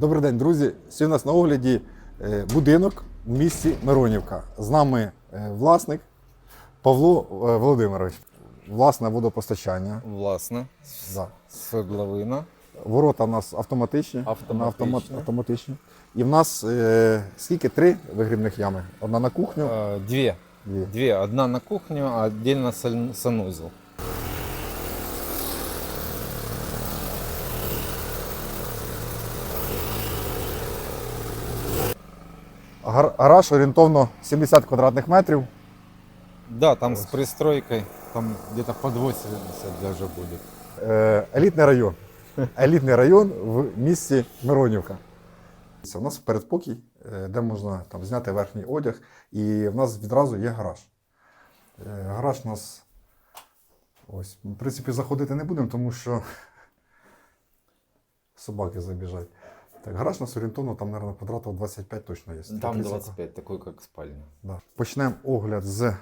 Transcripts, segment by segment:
Добрий день, друзі. Сьогодні у нас на огляді е, будинок в місті Миронівка. З нами е, власник Павло е, Володимирович. Власне водопостачання. Власне, Да. свердловина. Ворота у нас автоматичні. Автоматичні. Автомат- автоматичні. І в нас е, скільки? Три вигрібних ями. Одна на кухню. Э, Две. Дві. Одна на кухню, а отдельно санузел. Гараж орієнтовно 70 квадратних метрів. Да, там с пристройкой, там где-то под 80 даже будет. Е, Елітний район. Елітний район в місті Миронівка. Це у нас передпокій, е, де можна там, зняти верхній одяг, і в нас відразу є гараж. Е, Гараж у нас. Ось, в принципі, заходити не будемо, тому що собаки забіжать. Так, гараж нас орієнтовно, там, мабуть, квадратів 25 точно є. Там 25, такой как спальня. Да. Почнемо огляд з.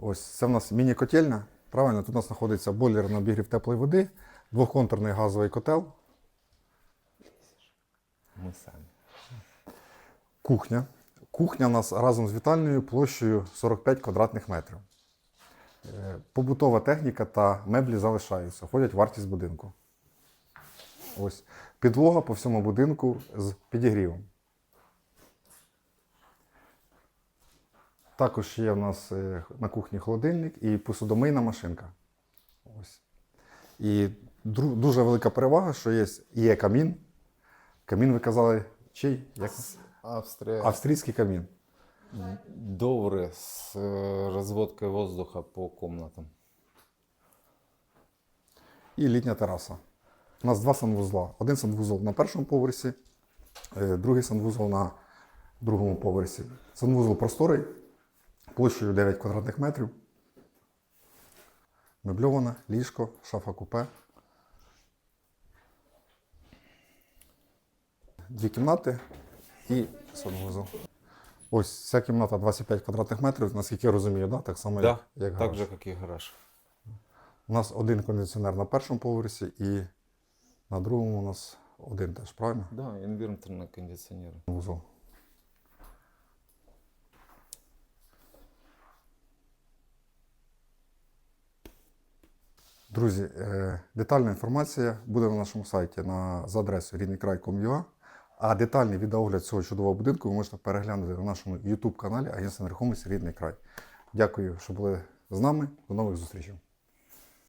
Ось це в нас міні-котельня. Правильно, тут у нас знаходиться бойлер на обігрів теплої води, двохконтурний газовий котел, Мы сами. кухня. Кухня у нас разом з вітальною площею 45 квадратних метрів. Е, Побутова техніка та меблі залишаються, входять в вартість будинку. Ось. Підлога по всьому будинку з підігрівом. Також є в нас е, на кухні холодильник і посудомийна машинка. Ось. І дуже велика перевага, що є, є камін. Камін ви казали, чий? Як? Австрия. Австрійський камін. Довры с э, разводкой воздуха по комнатам. і літня тераса. У нас два санвузла. Один санвузол на першому поверсі, е, другий санвузол на другому поверсі. Санвузол просторий, площею 9 квадратних метрів. Мебльоване, ліжко, шафа купе. Дві кімнати і санвузол. Ось ця кімната 25 квадратних метрів, наскільки я розумію, да? так само, Да, як, як так же, как и гараж. У нас один кондиціонер на першому поверсі і на другому у нас один теж, правильно? Да, инверторный кондиционер. Вузол. Друзі, е, детальна інформація буде на нашому сайті на, за адресою ріднийкрай.com.ua, а детальний відеогляд цього чудового будинку ви можете переглянути на нашому YouTube каналі Агентство нерухомості Рідний край. Дякую, що були з нами. До нових зустрічей.